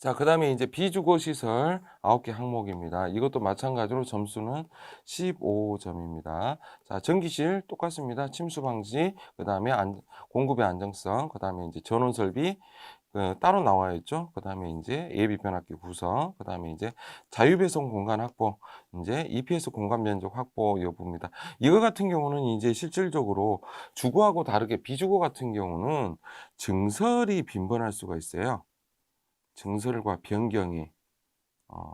자, 그 다음에 이제 비주거 시설 9개 항목입니다. 이것도 마찬가지로 점수는 15점입니다. 자, 전기실 똑같습니다. 침수 방지, 그 다음에 공급의 안정성, 그 다음에 이제 전원 설비, 그 따로 나와 있죠. 그 다음에 이제 예비 변압기 구성, 그 다음에 이제 자유배송 공간 확보, 이제 EPS 공간 면적 확보 여부입니다. 이거 같은 경우는 이제 실질적으로 주거하고 다르게 비주거 같은 경우는 증설이 빈번할 수가 있어요. 증설과 변경이 어,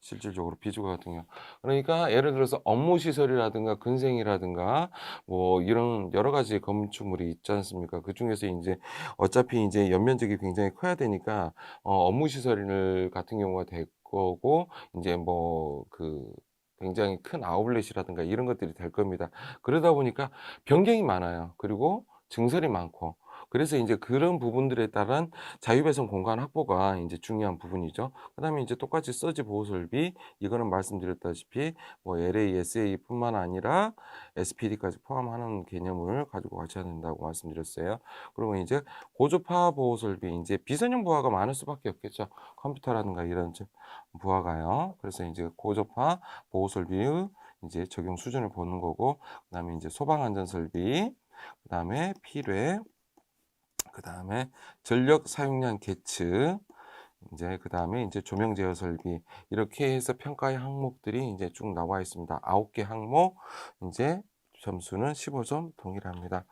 실질적으로 비주거 같은 경우 그러니까 예를 들어서 업무 시설이라든가 근생이라든가 뭐 이런 여러 가지 건축물이 있지 않습니까? 그 중에서 이제 어차피 이제 연면적이 굉장히 커야 되니까 어, 업무 시설 같은 경우가 될 거고 이제 뭐그 굉장히 큰 아울렛이라든가 이런 것들이 될 겁니다. 그러다 보니까 변경이 많아요. 그리고 증설이 많고 그래서 이제 그런 부분들에 따른 자유배송 공간 확보가 이제 중요한 부분이죠. 그다음에 이제 똑같이 서지 보호 설비 이거는 말씀드렸다시피 뭐 LA, SA뿐만 아니라 SPD까지 포함하는 개념을 가지고 가셔야 된다고 말씀드렸어요. 그리고 이제 고주파 보호 설비 이제 비선형 부하가 많을 수밖에 없겠죠. 컴퓨터라든가 이런 좀 부하가요. 그래서 이제 고주파 보호 설비의 이제 적용 수준을 보는 거고 그다음에 이제 소방 안전 설비 그다음에 필요해 그 다음에 전력 사용량 계측, 이제 그 다음에 이제 조명 제어 설비 이렇게 해서 평가의 항목들이 이제 쭉 나와 있습니다. 아홉 개 항목 이제 점수는 15점 동일합니다.